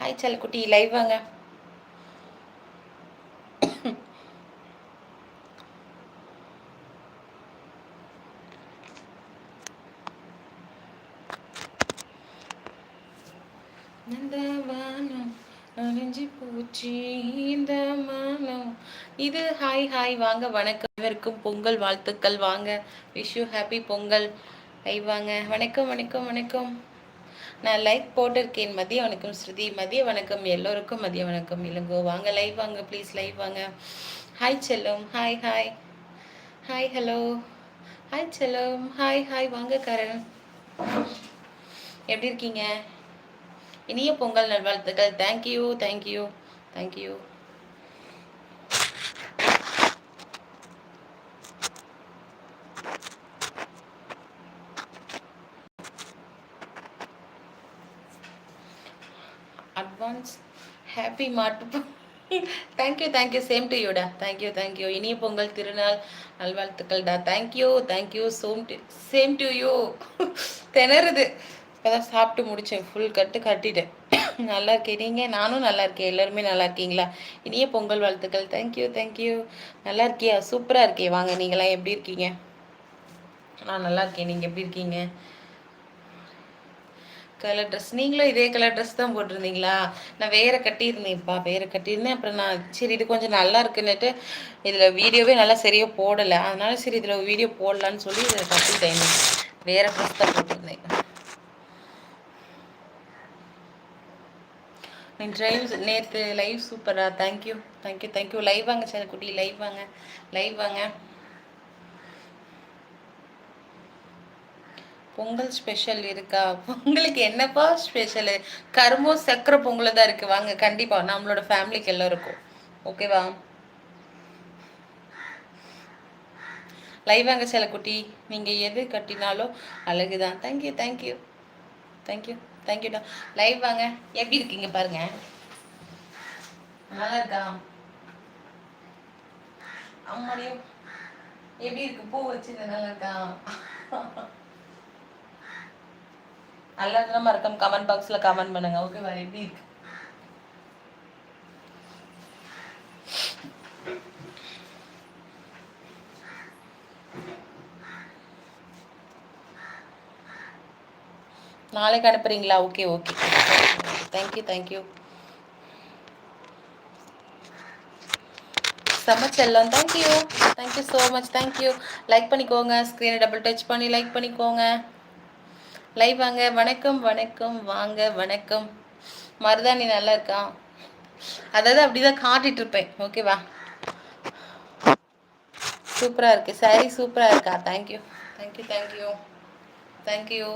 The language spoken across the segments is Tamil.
ஹாய் செல்லக்குட்டி லைவ் வாங்க. அழிஞ்சு போச்சு இந்த இது ஹாய் ஹாய் வாங்க. வணக்கம். அனைவருக்கும் பொங்கல் வாழ்த்துக்கள். வாங்க. Wish you happy Pongal. Live வாங்க. வணக்கம் வணக்கம் வணக்கம். நான் லைக் போட்டிருக்கேன். மதிய வணக்கம் ஸ்ருதி மதிய வணக்கம் எல்லோருக்கும் மதிய வணக்கம் இளங்கோ. வாங்க லைவ் வாங்க ப்ளீஸ் லைவ் வாங்க. ஹாய் செல்லும். Hi hi hi hello hi செல்லும். ஹாய் ஹாய் வாங்க கரண். எப்படி இருக்கீங்க? இனிய பொங்கல் நல்வாழ்த்துக்கள். Thank you thank you thank you advance happy மாட்டு thank you thank you same to யூடா thank you thank you இனிய பொங்கல் திருநாள் நல்வாழ்த்துக்கள்டா thank you thank you same to same to you திணறுது. இப்போதான் சாப்பிட்டு முடித்தேன் ஃபுல் கட்டு கட்டிட்டேன். நல்லா இருக்கேன் நீங்கள் நானும் நல்லா இருக்கேன். எல்லாருமே நல்லா இருக்கீங்களா? இனிய பொங்கல் வாழ்த்துக்கள். தேங்க்யூ தேங்க்யூ நல்லா இருக்கியா? சூப்பராக இருக்கே. வாங்க நீங்களாம் எப்படி இருக்கீங்க? நான் நல்லா இருக்கேன். நீங்கள் எப்படி இருக்கீங்க? கலர் ட்ரெஸ் நீங்களும் இதே கலர் ட்ரெஸ் தான் போட்டிருந்தீங்களா? நான் வேற கட்டியிருந்தேன்ப்பா வேற கட்டியிருந்தேன். அப்புறம் நான் சரி இது கொஞ்சம் நல்லா இருக்குன்னுட்டு இதில் வீடியோவே நல்லா சரியாக போடலை. அதனால சரி இதில் வீடியோ போடலான்னு சொல்லி கட்டி கட்டிட்டேன் வேற ட்ரெஸ் தான் போட்டிருந்தேன். ட்ரைவ் நேற்று லைவ் சூப்பரா thank you thank you thank you live வாங்க சார் குட்டி லைவ் வாங்க. லைவ் வாங்க. பொங்கல் ஸ்பெஷல் இருக்கா? பொங்கலுக்கு என்னப்பா ஸ்பெஷலு கரும்பும் சக்கரை பொங்கல் தான் இருக்குது வாங்க கண்டிப்பாக நம்மளோட ஃபேமிலிக்கு எல்லோருக்கும். ஓகேவா லைவ் வாங்க சில குட்டி நீங்கள் எது கட்டினாலும் அழகுதான். Thank you thank you thank you தேங்க்யூடா live வாங்க. எப்படி இருக்கீங்க பாருங்க. நல்லா இருக்கா? அம்மாடியும் எப்படி இருக்கு? பூ வச்சு நல்லா இருக்கா? நல்லா இருந்தா மறக்காம கமெண்ட் பாக்ஸ்ல கமெண்ட் பண்ணுங்க. ஓகேவா எப்படி இருக்கு? நாளைக்கு அனுப்புறீங்களா? Okay okay thank you thank you செம்மச்செல்லம் thank you thank you so much thank you like பண்ணிக்கோங்க. ஸ்க்ரீனை டபுள் டச் பண்ணி லைக் பண்ணிக்கோங்க. லைவ் வாங்க. வணக்கம் வணக்கம். வாங்க வணக்கம். மருதாணி நல்லா இருக்கா? அதாவது அப்படிதான் காட்டிட்டு இருப்பேன். ஓகேவா சூப்பராக இருக்கு. சாரி சூப்பராக இருக்கா? Thank you thank you thank you thank you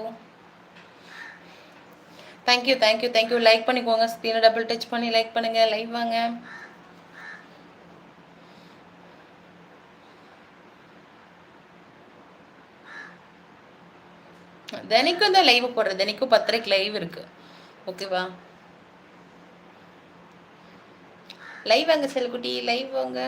thank you thank you thank you like பண்ணிக்கோங்க. ஸ்க்ரீனை டபுள் டச் பண்ணி லைக் பண்ணுங்க. லைவ் வாங்க. தினைக்கும் தான் லைவ் போடுறேன் தினைக்கும் பத்தரைக்கு லைவ் இருக்கு. ஓகேவா லைவ் வாங்க செல்குட்டி. லைவ் வாங்க.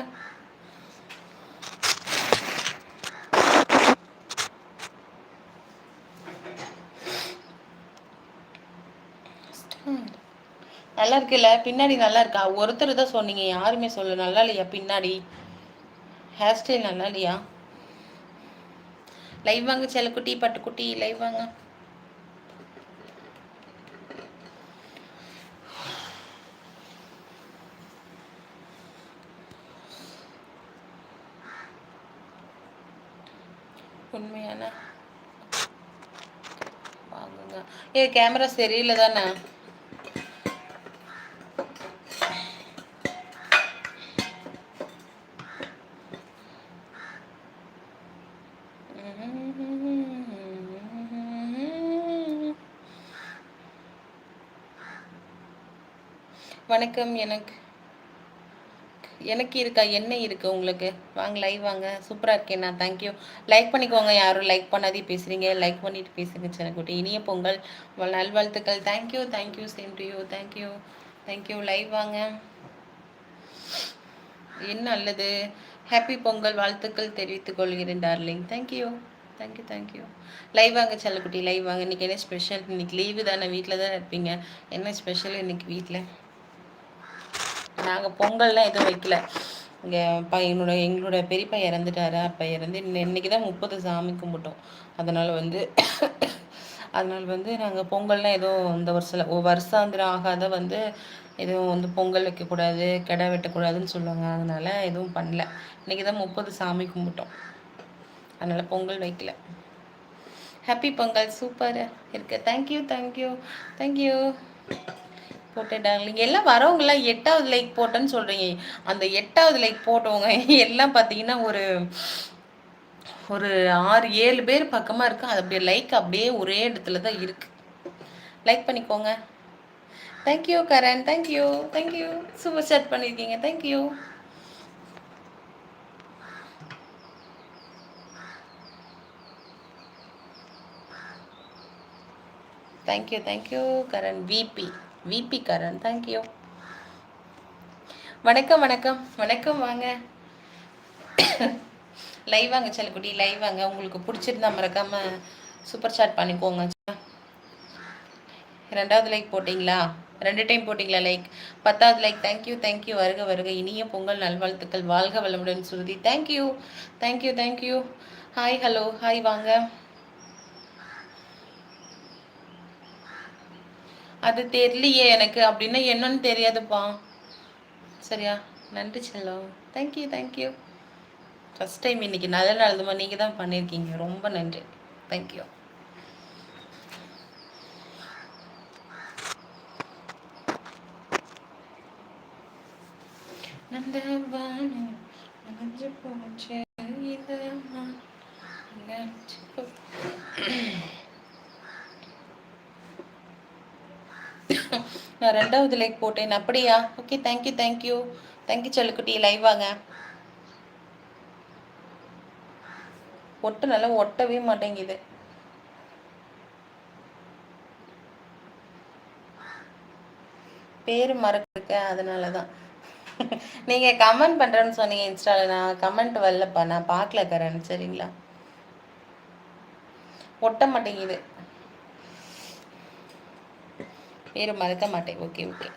நல்லா இருக்குல்ல? பின்னாடி நல்லா இருக்கா? ஒருத்தர் தான் சொன்னீங்க. யாருமே சொல்லு நல்லா இல்லையா பின்னாடி? ஹேர் ஸ்டைல் நல்லா இல்லையா? லைவ் வாங்க செல்லக்குட்டி பட்டுக்குட்டி லைவ் வாங்க. உண்மையான வாங்குங்க. ஏ கேமரா சரியில்லை தானே வணக்கம் எனக்கு எனக்கு இருக்கா? என்ன இருக்குது உங்களுக்கு? வாங்க லைவ் வாங்க. சூப்பராக இருக்கேன் நான். தேங்க்யூ லைக் பண்ணிக்கோங்க. யாரும் லைக் பண்ணாதே பேசுகிறீங்க லைக் பண்ணிட்டு பேசுங்க சென்னக்குட்டி. இனிய பொங்கல். நல்வாழ்த்துக்கள். Thank you thank you same to you thank you thank you live வாங்க. என்ன நல்லது? ஹாப்பி பொங்கல். வாழ்த்துக்கள் தெரிவித்துக் கொள்கிறேன் darling thank you thank you thank you live வாங்க செல்லக்குட்டி லைவ் வாங்க. இன்றைக்கி என்ன ஸ்பெஷல் இன்றைக்கி லீவு தானே. வீட்டில் தானே இருப்பீங்க. என்ன ஸ்பெஷல் இன்றைக்கி வீட்டில் நாங்கள் பொங்கல்லாம் எதுவும் வைக்கல. இங்கே ப என்னோட எங்களோட பெரியப்பா இறந்துட்டாரு. அப்போ இறந்து இன்னைக்கு தான் முப்பது சாமி கும்பிட்டோம். அதனால் வந்து அதனால் வந்து நாங்கள் பொங்கல்லாம் எதுவும் இந்த வருஷம் வருஷாந்திரம் ஆகாத வந்து எதுவும் வந்து பொங்கல் வைக்கக்கூடாது கிடா வெட்டக்கூடாதுன்னு சொல்லுவாங்க. அதனால் எதுவும் பண்ணல. இன்றைக்கி தான் முப்பது சாமி கும்பிட்டோம். அதனால் பொங்கல் வைக்கல. ஹாப்பி பொங்கல். சூப்பர் இருக்கு. Thank you thank you thank you போட்டேன் டார்லிங் எல்லாம் வரவங்களாம் எட்டாவது லைக் போட்டேன்னு சொல்கிறீங்க அந்த எட்டாவது லைக் போட்டவங்க எல்லாம் பார்த்தீங்கன்னா ஒரு ஒரு ஆறு ஏழு பேர் பக்கமாக இருக்கு அது அப்படியே லைக் அப்படியே ஒரே இடத்துல தான் இருக்கு. லைக் பண்ணிக்கோங்க. Thank you Karan thank you thank you super chat பண்ணியிருக்கீங்க thank you thank you thank you Karan VP VP Karan thank you வணக்கம் வணக்கம். வணக்கம் வாங்க. லைவ் வாங்க செல்லக்குட்டி. லைவ் வாங்க. உங்களுக்கு பிடிச்சிருந்தா மறக்காம சூப்பர் சாட் பண்ணிக்கோங்க. ரெண்டாவது லைக் போட்டிங்களா? ரெண்டு டைம் போட்டிங்களா லைக் பத்தாவது லைக் தேங்க்யூ தேங்க்யூ வருக வருக. இனிய பொங்கல் நல்வாழ்த்துக்கள். வாழ்க வளமுடன் Shruti. Thank you thank you thank you hi hello hi வாங்க. அது தெரியலையே எனக்கு. அப்படின்னா என்னன்னு தெரியாதுப்பா. சரியா? நன்றி செல்லம். தேங்க்யூ தேங்க்யூ ஃபஸ்ட் டைம் இன்னைக்கு நல்ல நாள் நீங்கள் தான் பண்ணியிருக்கீங்க ரொம்ப நன்றி. தேங்க்யூ நந்தவானம் போச்சு. நான் ரெண்டாவது லைக் போட்டேன். அப்படியா? Okay thank you thank you thank you செல்லுக்குட்டி. Live வாங்க. ஒட்டு நல்லா ஒட்டவே மாட்டேங்குது. பேர் மறக்க அதனால தான் நீங்கள் கமெண்ட் பண்ணுறேன்னு சொன்னீங்க இன்ஸ்டாவில் நான் கமெண்ட் வரலப்பா. நான் பார்க்கல கரேன் சரிங்களா? ஒட்ட மாட்டேங்குது. பேரை மறக்க மாட்டேன். ஓகே ஓகே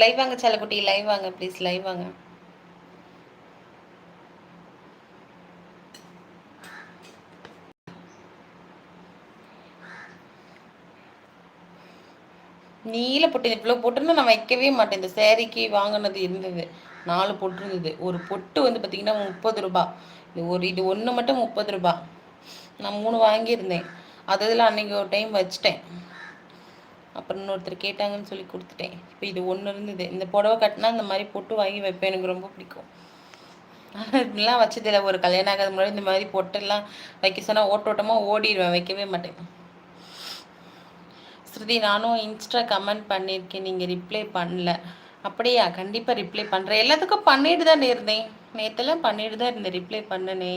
லைவ் வாங்க செல்லக்குட்டி. லைவ் வாங்க ப்ளீஸ் லைவ் வாங்க. நீல பொட்டு இவ்வளோ பொட்டுன்னு நான் வைக்கவே மாட்டேன். இந்த சேரீக்கு வாங்கினது இருந்தது. நாலு பொட்டு இருந்தது. ஒரு பொட்டு வந்து பார்த்தீங்கன்னா முப்பது ரூபா. இது ஒரு இது ஒன்று மட்டும் முப்பது ரூபா. நான் மூணு வாங்கியிருந்தேன். அது இதில் அன்றைக்கி ஒரு டைம் வச்சிட்டேன். அப்புறம் இன்னொருத்தர் கேட்டாங்கன்னு சொல்லி கொடுத்துட்டேன். இப்போ இது ஒன்று இருந்தது. இந்த புடவை கட்டினா இந்த மாதிரி பொட்டு வாங்கி வைப்பேன். எனக்கு ரொம்ப பிடிக்கும். இப்படிலாம் வச்சதில்லை ஒரு கல்யாணம் ஆகாத முன்னாடி இந்த மாதிரி பொட்டெல்லாம் வைக்க சொன்னால் ஓட்டோட்டமாக ஓடிடுவேன். வைக்கவே மாட்டேன். ஸ்ருதி நானும் இன்ஸ்டா கமெண்ட் பண்ணியிருக்கேன். நீங்கள் ரிப்ளை பண்ணல. அப்படியா? கண்டிப்பாக ரிப்ளை பண்ணுறேன் எல்லாத்துக்கும் பண்ணிட்டு தான் இருந்தேன். நேற்றுலாம் பண்ணிட்டு தான் இருந்தேன். ரிப்ளை பண்ணனே.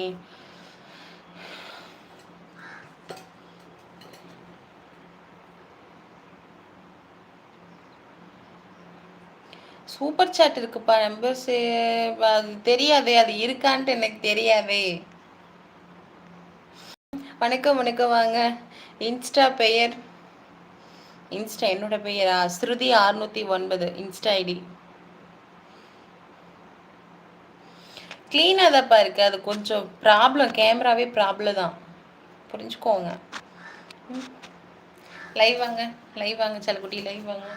சூப்பர் சாட் இருக்குப்பா. நம்பர்ஸ் அது தெரியாதே அது இருக்கான்ட்டு எனக்கு தெரியாதே. வணக்கம் வணக்கம் வாங்க. இன்ஸ்டா பெயர். இன்ஸ்டா என்னோட பெயரா? ஸ்ருதி அறுநூத்தி ஒன்பது இன்ஸ்டா ஐடி. க்ளீனாக தான்ப்பா இருக்குது அது கொஞ்சம் ப்ராப்ளம் கேமராவே ப்ராப்ளம் தான். புரிஞ்சுக்கோங்க. லைவ் வாங்க. லைவ் வாங்க சலக்குட்டி லைவ் வாங்க.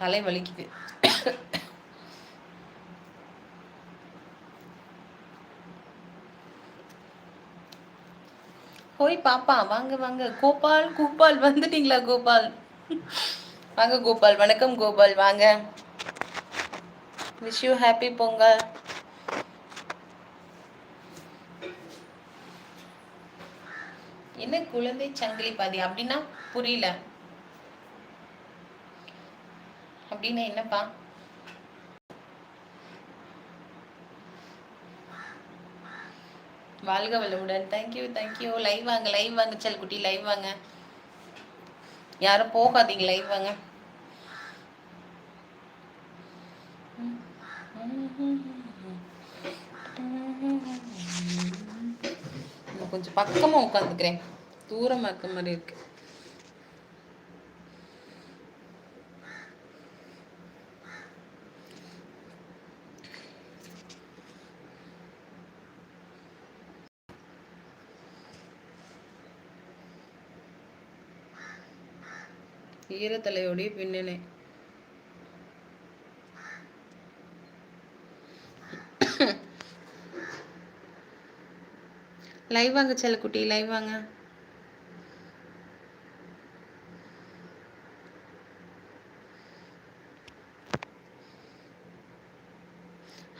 தலை வலிக்குது போய் பாப்பா வாங்க வாங்க. கோபால் கோபால் வந்துட்டீங்களா கோபால்? வாங்க கோபால். வணக்கம் கோபால். வாங்க. Wish you happy Pongal. என்ன குழந்தை சங்கிலி பாதி? அப்படின்னா புரியல. அப்படின்னு என்னப்பா? வாழ்க வளமுடன். Thank you thank you live வாங்க லைவ் வாங்க செல் குட்டி லைவ் வாங்க. யாரும் போகாதீங்க லைவ் வாங்க. கொஞ்சம் பக்கமா உட்காந்துக்கிறேன் தூரமாக இருக்க மாதிரி இருக்கு. ஈரத்தலையோடைய பின்னணி. லைவ் வாங்க செல்லக்குட்டி லைவ் வாங்க.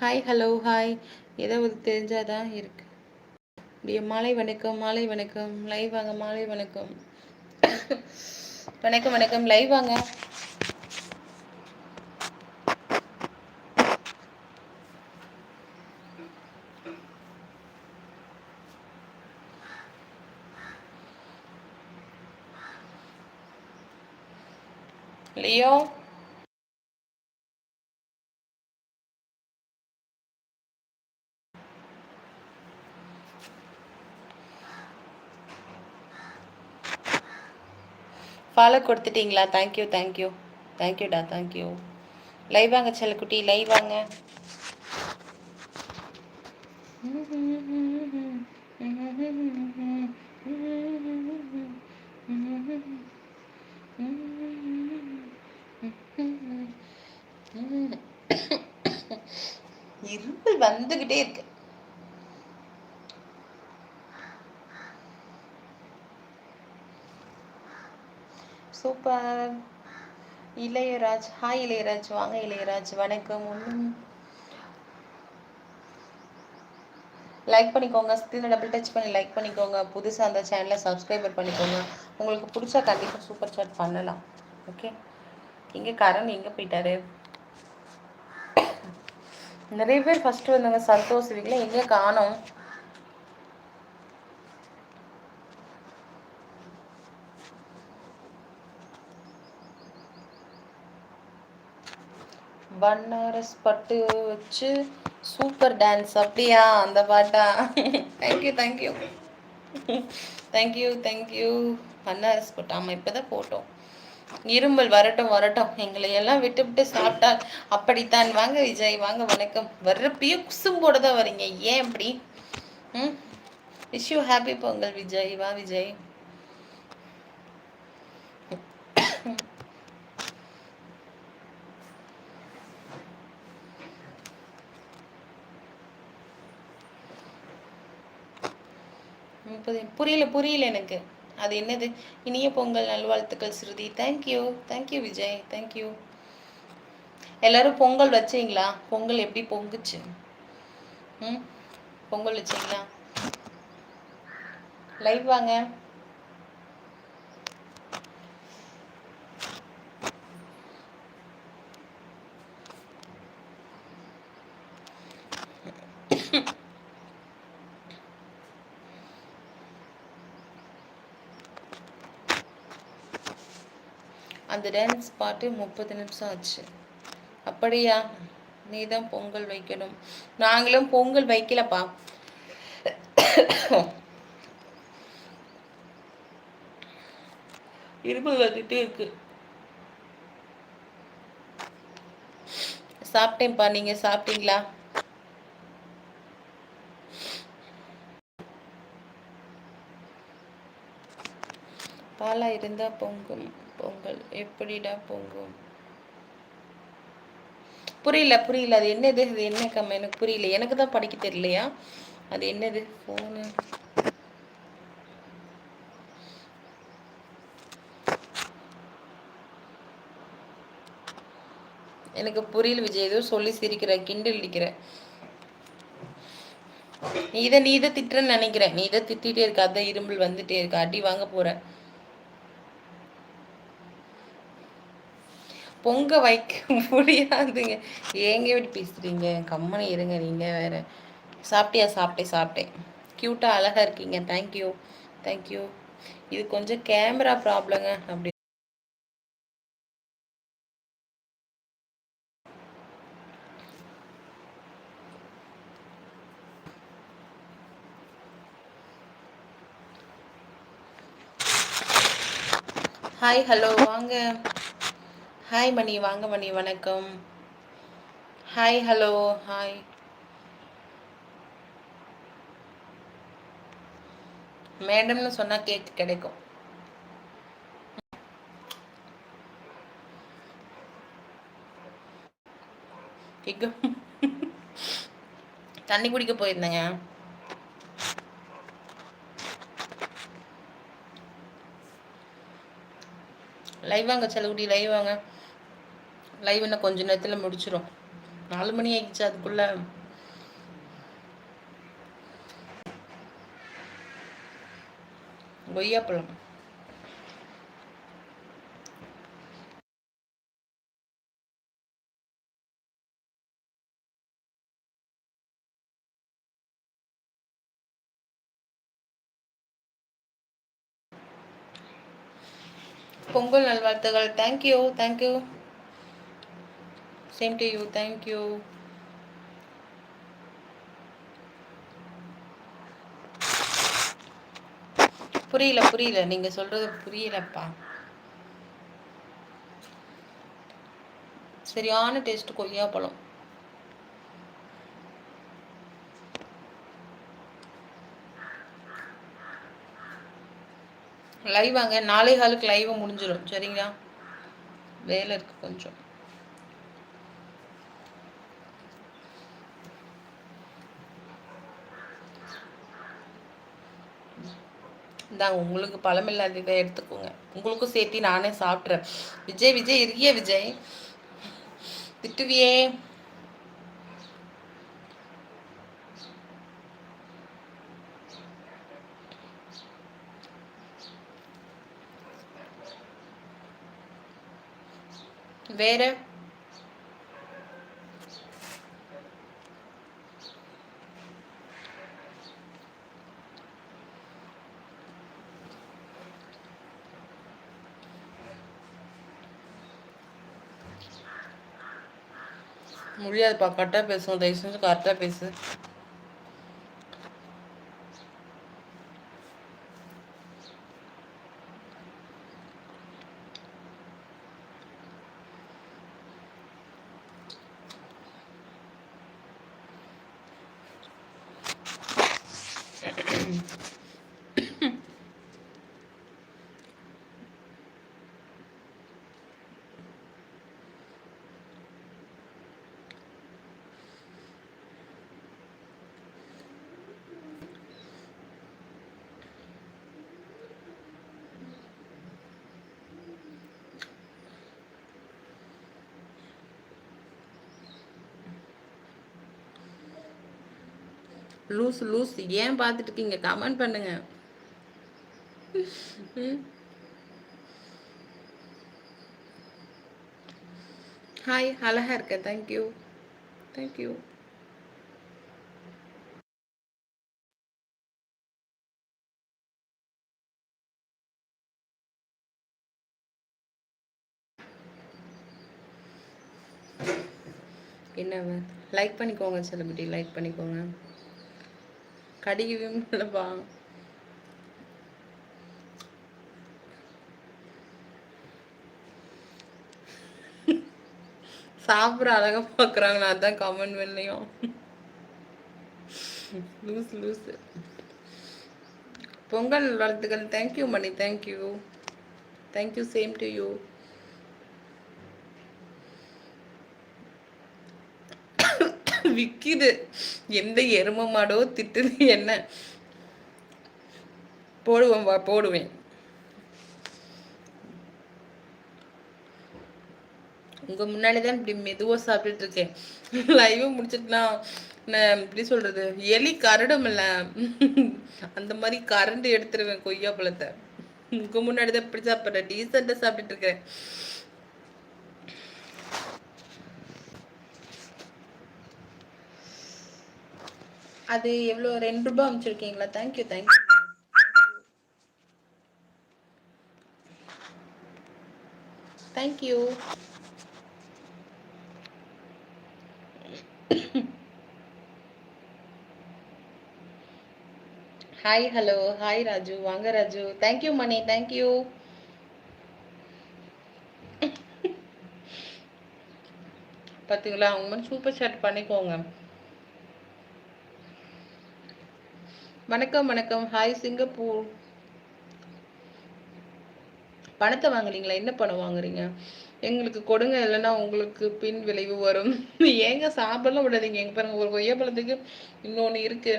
ஹாய் ஹலோ ஹாய் ஏதோ ஒரு தெரிஞ்சாதான் இருக்கு. அப்படியே மாலை வணக்கம் மாலை வணக்கம். லைவ் வாங்க மாலை வணக்கம். வணக்கம் வணக்கம். லைவ் வாங்க. ஃபாலோ கொடுத்துட்டீங்களா? தேங்க்யூ தேங்க்யூ தேங்க்யூடா தேங்க்யூ லைவ் வாங்க செல்லக்குட்டி லைவ் வாங்க. இருமல் வந்துகிட்டே இருக்கு. சூப்பர் இளையராஜ். ஹாய் இளையராஜ். வாங்க இளையராஜ். வணக்கம். ஒன்றும் லைக் பண்ணிக்கோங்க. ஸ்க்ரீனை டபுள் டச் பண்ணி லைக் பண்ணிக்கோங்க. புதுசாக அந்த சேனலை சப்ஸ்கிரைபர் பண்ணிக்கோங்க. உங்களுக்கு பிடிச்சா கண்டிப்பாக சூப்பர் சாட் பண்ணலாம். ஓகே இங்கே கரண் எங்கே போயிட்டாரு? நிறைய பேர் ஃபஸ்ட்டு வந்தாங்க சந்தோஷ் வீக்கில் எங்கே காணோம்? பன்னாரஸ் பட்டு வச்சு சூப்பர் டான்ஸ். அப்படியா? அந்த பாட்டா? Thank you thank you thank you thank you Banaras பட்டு. ஆமாம் இப்போ தான் போட்டோம். இரும்பல் வரட்டும் வரட்டும். எங்களை எல்லாம் விட்டு விட்டு சாப்பிட்டா அப்படித்தான். வாங்க விஜய் வாங்க வணக்கம். வர்றப்பயே குசும்போட தான் வரீங்க. ஏன் அப்படி ம்? Wish you happy Pongal Vijay. வா விஜய். முப்பது புரியல புரியல எனக்கு. அது என்னது? இனிய பொங்கல் நல்வாழ்த்துக்கள் Shruti. Thank you thank you Vijay. Thank you எல்லாரும் பொங்கல் வச்சிங்களா? பொங்கல் எப்படி பொங்குச்சு? ம்? பொங்கல் வச்சிங்களா? லைவ் வாங்க. அந்த டான்ஸ் பாட்டு முப்பது நிமிஷம் ஆச்சு. அப்படியா? நீ தான் பொங்கல் வைக்கணும். நாங்களும் பொங்கல் வைக்கலப்பா. இரும்பு வந்துட்டு இருக்கு. சாப்பிட்டேன்ப்பா. நீங்க சாப்பிட்டீங்களா? பாலா இருந்தா பொங்கும் பொங்கல். எப்படிடா பொங்கும்? புரியல புரியல. அது என்னது? அது என்ன கம்ம எனக்கு புரியல. எனக்கு தான் படிக்க தெரியலையா? அது என்னது? ஃபோனு எனக்கு புரியல விஜய். ஏதோ சொல்லி சிரிக்கிற கிண்டல் அடிக்கிற. நீ இதை நீ இதை திட்டுறன்னு நினைக்கிறேன். நீ இதை திட்டிகிட்டே இருக்க. அதான் இரும்பல் வந்துட்டே இருக்க. அடி வாங்க போற. பொங்க வைக்க முடியாதுங்க. ஏங்க இப்படி பேசுறீங்க? கம்மனை இருங்க நீங்க வேற. சாப்பிட்டியா? சாப்பிட்டேன் சாப்பிட்டேன். க்யூட்டாக அழகா இருக்கீங்க. தேங்க்யூ தேங்க்யூ இது கொஞ்சம் கேமரா ப்ராப்ளங்க அப்படி ஹாய் ஹலோ வாங்க. ஹாய் மணி வாங்க மணி வணக்கம். ஹாய் ஹலோ ஹாய் மேடம்னு சொன்னால் கேக் கிடைக்கும். தண்ணி குடிக்க போயிருந்தேங்க. லைவ் வாங்க செலவுடி லைவ் வாங்க. லைவ் இன்னும் கொஞ்ச நேரத்தில் முடிச்சிடும் நாலு மணி ஆயிடுச்சு அதுக்குள்ள. கொய்யாப்பழம் பொங்கல் நல்வாழ்த்துகள். Thank you thank you same to you thank you புரியல புரியல. நீங்க சொல்றது புரியலப்பா. சரியான டேஸ்ட் கொய்யா பழம். லைவ் வாங்க. நாளை காலுக்கு லைவ் முடிஞ்சிடும் சரிங்களா? வேலை இருக்கு கொஞ்சம். இந்தாங்க உங்களுக்கு பழமில்லாததை எடுத்துக்கோங்க. உங்களுக்கும் சேர்த்து நானே சாப்பிட்றேன் விஜய் விஜய் இருக்கிய விஜய்? திட்டுவியே. வேற? முடியாதுப்பா. கரெக்டாக பேசுவோம் தயவு செஞ்சு கரெக்டாக பேசு. லூஸ் லூஸ் ஏன் பார்த்துட்டு இருக்கீங்க கமெண்ட் பண்ணுங்க. ஹாய் அழகா இருக்க. தேங்க்யூ தேங்க்யூ என்ன லைக் பண்ணிக்கோங்க செலிபிரிட்டி லைக் பண்ணிக்கோங்க. கடிக்கவே முடியலப்பா சாப்பிட்ற அழகா பார்க்குறாங்க அதான் கமன் கமெண்ட் பண்ணலையும் லூஸ் லூஸ் பொங்கல் வாழ்த்துக்கள். Thank you Mani. Thank you thank you same to you விற்கிது எந்த எரும மாடோ திட்டுது என்ன? போடுவேன் வா போடுவேன். உங்க முன்னாடி தான் இப்படி மெதுவாக சாப்பிட்டுட்டு இருக்கேன். லைவ் முடிச்சிட்டுனா எப்படி இப்படி சொல்றது? எலி கரடும் இல்ல. அந்த மாதிரி கரண்டு எடுத்துருவேன் கொய்யா பழத்தை. உங்க முன்னாடி தான் இப்படி சாப்பிட்றேன். டீசெண்டா சாப்பிட்டுட்டு இருக்கேன். அது எவ்வளோ ரெண்டு ரூபாய் அனுப்பிச்சிருக்கீங்களா thank you thank you thank you hi hello hi Raju வாங்க ராஜு தேங்க்யூ மணி தேங்க்யூ பார்த்தீங்களா அவங்க மட்டும் சூப்பர் சாட் பண்ணிக்கோங்க. வணக்கம் வணக்கம். Hi Singapore. பணத்தை வாங்குறீங்களா? என்ன பணம் வாங்குறீங்க? எங்களுக்கு கொடுங்க இல்லைன்னா உங்களுக்கு பின் விளைவு வரும். ஏங்க சாப்பிடலாம் விடாதீங்க. எங்க பாருங்க ஒரு கொய்யாப்பழத்துக்கு இன்னொன்று இருக்கு.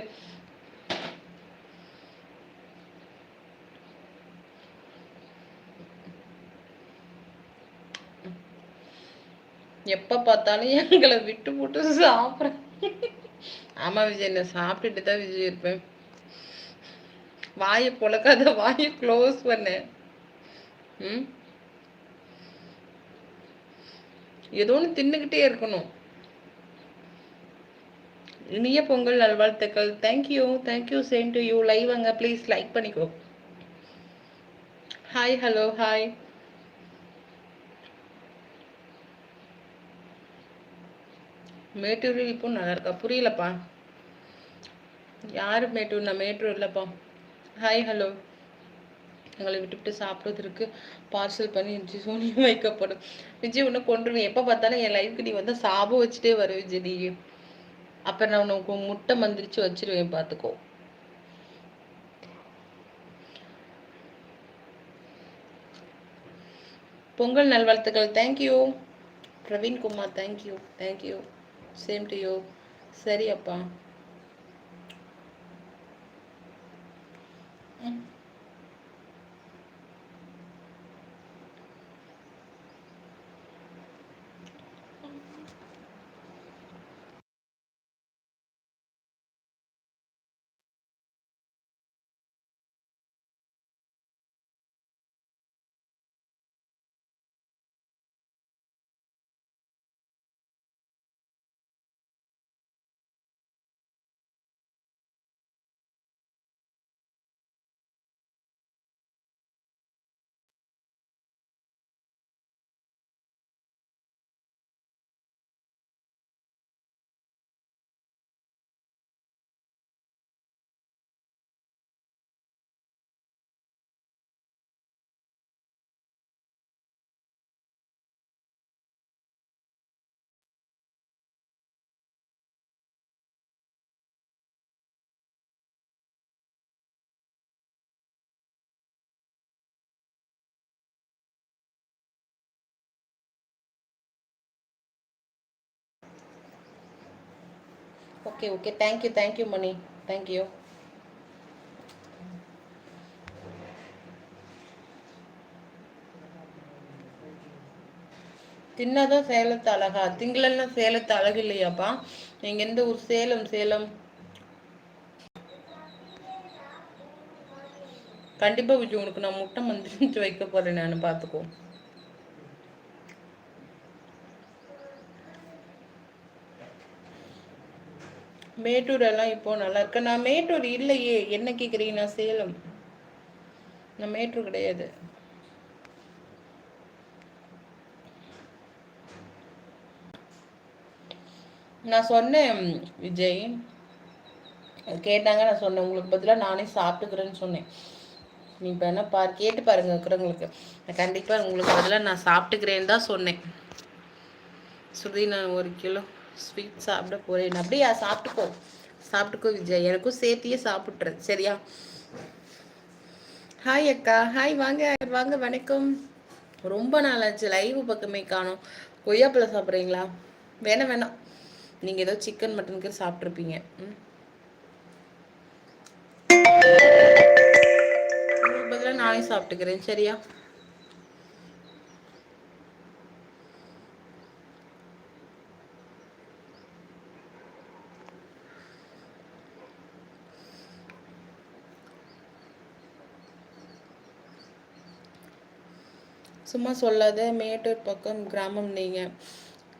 எப்ப பார்த்தாலும் எங்களை விட்டு போட்டு சாப்பிட்றேன் ஆமா விஜய் நான் சாப்பிட்டுட்டு தான் விஜய் இருப்பேன். வாயை பொழக்காத வாயை க்ளோஸ் பண்ணு. ம்? ஏதோ ஒன்று தின்னுக்கிட்டே இருக்கணும். இனிய பொங்கல் நல்வாழ்த்துக்கள். Thank you thank you same to you live அங்க ப்ளீஸ் லைக் பண்ணிக்கோ. ஹாய் ஹலோ ஹாய் மேட்டூரில் இப்போ நல்லா இருக்கா புரியலப்பா. யார் மேட்டூர் நான் மேட்டூர் இல்லைப்பா ஹாய் ஹலோ எங்களை விட்டுவிட்டு சாப்பிட்றதுக்கு பார்சல் பண்ணி இருந்துச்சு சோனி வைக்கப்படும் விஜய் ஒன்று கொண்டுருவேன் எப்போ பார்த்தாலும் என் லைஃப்க்கு நீ வந்து சாபம் வச்சுட்டே வர விஜய். நீ அப்போ நான் உனக்கு முட்டை மந்திரிச்சு வச்சிருவேன் பார்த்துக்கோ. பொங்கல் நல்வாழ்த்துக்கள். Thank you Praveen Kumar thank you thank you same to you சரி அப்பா. ம் okay okay thank you thank you Mani thank you தின்னாதான் சேலத்து அழகா? திங்களெல்லாம் சேலத்து அழகு இல்லையாப்பா? நீங்க எந்த ஊர்? சேலம் சேலம். கண்டிப்பா விஜய் உனக்கு நான் முட்டை மந்திரிச்சு வைக்க போறேன் நான் பாத்துக்கோ. மேட்டூர் எல்லாம் இப்போ நல்லா இருக்கு நான் மேட்டூர் இல்லையே. என்ன கேக்குறீங்க? நான் சேலம். நான் மேட்டூர் கிடையாது. நான் சொன்னேன் விஜய். கேட்டாங்க. நான் சொன்னேன் உங்களுக்கு பதிலாக நானே சாப்பிட்டுக்கிறேன்னு சொன்னேன். நீ இப்போ என்ன பார் கேட்டு பாருங்க இருக்கிறவங்களுக்கு. நான் கண்டிப்பாக உங்களுக்கு பதிலாக நான் சாப்பிட்டுக்கிறேன்னு தான் சொன்னேன். சுருதி நான் ஒரு கிலோ ஸ்வீட் சாப்பிட போறேன். அப்படியா சாப்பிட்டுக்கோ. சாப்பிட்டுக்கோ விஜய். எனக்கும் சேர்த்தியே சாப்பிட்றேன் சரியா? ஹாய் அக்கா. ஹாய் வாங்க. வாங்க வணக்கம். ரொம்ப நாளாச்சு லைவ் பக்கமே காணும். கொய்யாப்பழம் சாப்பிட்றீங்களா? வேணாம் வேணாம். நீங்கள் ஏதோ சிக்கன் மட்டனுக்கு சாப்பிட்ருப்பீங்க ம். பதிலாக நானே சாப்பிட்டுக்கிறேன். சரியா? சும்மா சொல்லாத மேட்டூர் பக்கம் கிராமம் நீங்கள்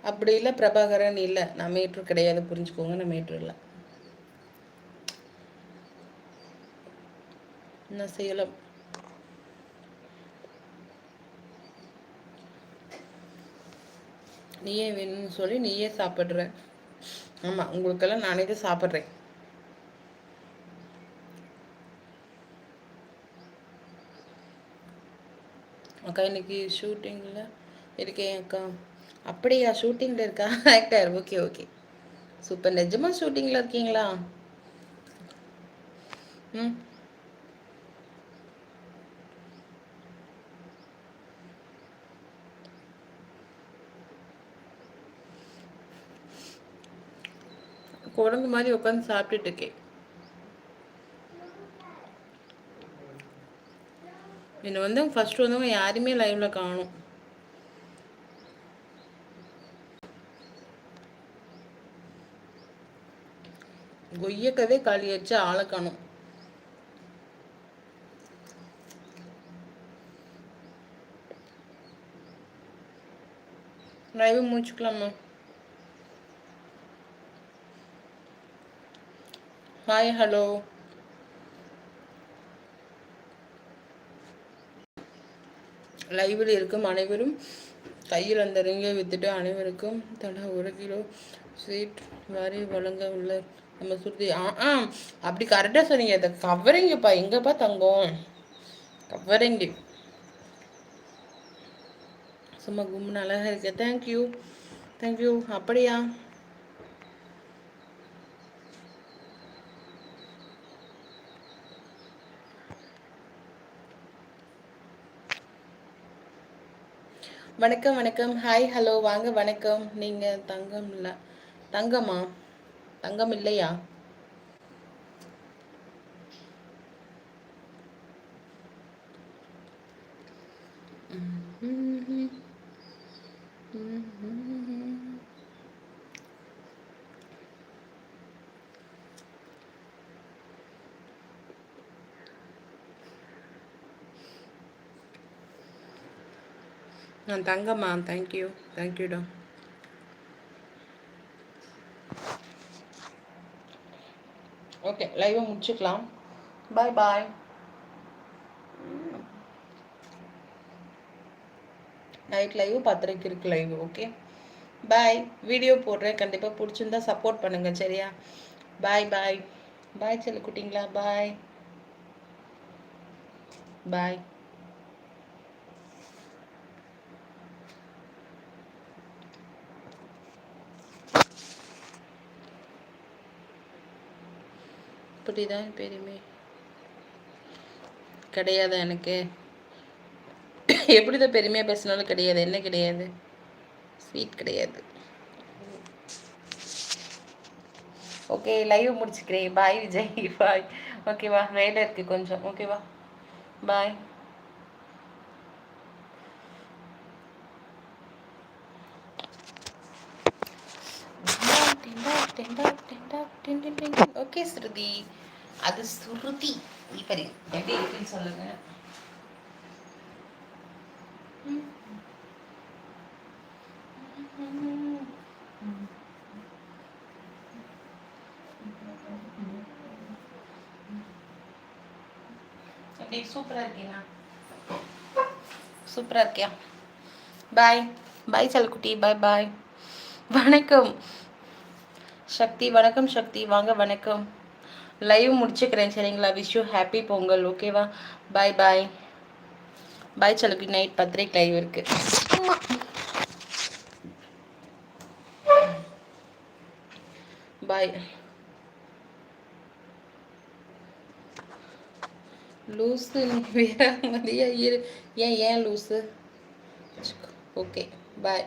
அப்படி இல்லை பிரபாகரன் இல்லை. நான் மேட்டூர் கிடையாது புரிஞ்சுக்கோங்க நான் மேட்டூர் இல்லை நான் சேலம்? நீயே வேணும்னு சொல்லி நீயே சாப்பிட்ற. ஆமாம் உங்களுக்கெல்லாம் நானே தான் சாப்பிட்றேன். அக்கா இன்னைக்கு ஷூட்டிங்கில் இருக்கேன் அக்கா. அப்படியா ஷூட்டிங்கில் இருக்கா? ஆக்டர் ஓகே ஓகே சூப்பர் நிஜமாக ஷூட்டிங்கில் இருக்கீங்களா? ம். குழந்தை மாதிரி உட்காந்து சாப்பிட்டுட்டு இருக்கேன் என்னை வந்து ஃபஸ்ட்டு வந்தவங்க யாருமே லைவில் காணும். கொய்யக்கவே காலி வச்சு ஆளை காணும். லைவ் முடிச்சுக்கலாமா? ஹாய் ஹலோ லைவில் இருக்கும் அனைவரும் கையில் அந்த ரிங்கை வித்துட்டு அனைவருக்கும் தலா ஒரு கிலோ ஸ்வீட் மாதிரி வழங்க உள்ள நம்ம சுருதி. ஆ ஆ அப்படி கரெக்டாக சொன்னீங்க. அதை கவரிங்கப்பா. எங்கப்பா தங்கம்? கவரிங்க. சும்மா கும்பு அழகாக இருக்கு. தேங்க்யூ தேங்க்யூ அப்படியா? வணக்கம் வணக்கம். ஹாய் ஹலோ வாங்க வணக்கம். நீங்கள் தங்கம்? இல்லை தங்கம்மா தங்கம் இல்லையா நான் தங்கம்மா தேங்க்யூ தேங்க்யூடா ஓகே லைவை முடிச்சுக்கலாம். பாய் பாய் நைட் லைவ் பத்தரைக்கு இருக்கு லைவ் ஓகே பாய் வீடியோ போடுறேன். கண்டிப்பாக பிடிச்சிருந்தா சப்போர்ட் பண்ணுங்கள் சரியா? பாய் பாய் பாய் செல்லு குட்டிங்களா பாய் பாய் அப்படிதான் பெருமை கிடையாது எனக்கு? எப்படிதான் பெருமையாக பேசினாலும் கிடையாது. என்ன கிடையாது? ஸ்வீட் கிடையாது. ஓகே லைவ் முடிச்சுக்கிறேன். பாய் விஜய். பாய் ஓகேவா வேலை இருக்கு கொஞ்சம். ஓகேவா பாய் ஓகே ஸ்ருதி. அது சுருதி இருக்குன்னு சொல்லுங்க. எப்படி சூப்பரா இருக்கீங்களா? சூப்பரா இருக்கியா? பாய். பாய் சலக்குட்டி பாய் பாய். வணக்கம். சக்தி வணக்கம் சக்தி. வாங்க வணக்கம். லைவ் முடிச்சுக்கிறேன் சரிங்களா? விஷ் யூ ஹாப்பி பொங்கல் ஓகேவா பாய் பாய் பாய் சலுக்கு நைட் பத்திரிக் லைவ் இருக்கு. பாய் லூஸு நீ வேற மாதிரியா இரு. ஏன் ஏன் லூஸு ஓகே பாய்